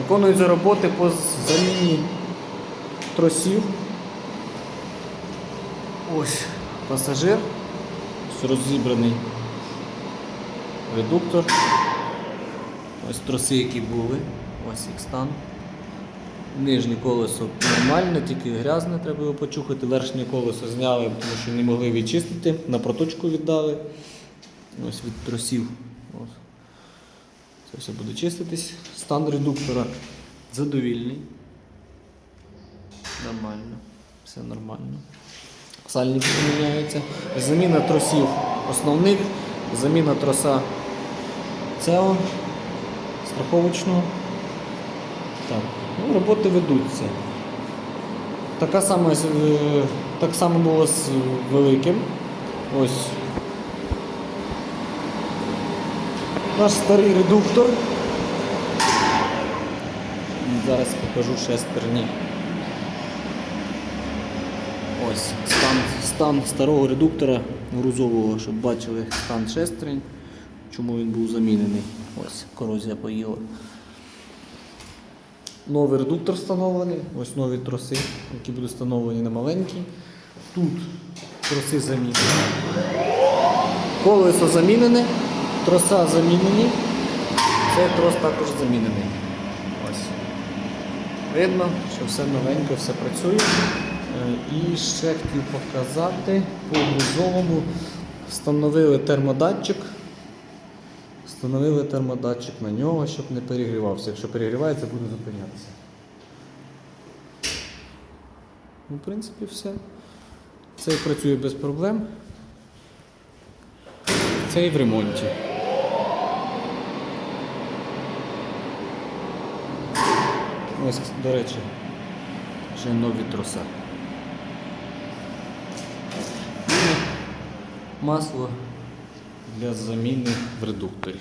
Виконуються роботи по заміні тросів. Ось пасажир. Ось розібраний редуктор. Ось троси, які були. Ось їх стан. Нижнє колесо нормальне, тільки грязне, треба його почухати. Верхнє колесо зняли, тому що не могли відчистити, на проточку віддали. Ось від тросів. Ось. Це все буде чиститись. Стан редуктора задовільний. Нормально. Все нормально. Сальники поміняються. Заміна тросів основних, заміна троса ЦЕО, страховочного. Так. Ну, роботи ведуться. Така сама, е, так само було з великим. Ось. Наш старий редуктор. Зараз покажу шестерні. Ось стан, стан старого редуктора грузового, щоб бачили стан шестерень, чому він був замінений. Ось корозія поїла. Новий редуктор встановлений, ось нові троси, які будуть встановлені на маленькі. Тут троси замінені. Колесо замінене, троса замінені. Цей трос також замінений. Ось. Видно, що все новенько, все працює. Е, І ще хотів показати по грузовому встановили термодатчик. Встановили термодатчик на нього, щоб не перегрівався. Якщо перегрівається, буде зупинятися. Ну, в принципі, все. Цей працює без проблем. Цей в ремонті. Ось, до речі, ще нові троса. Масло для заміни в редукторі.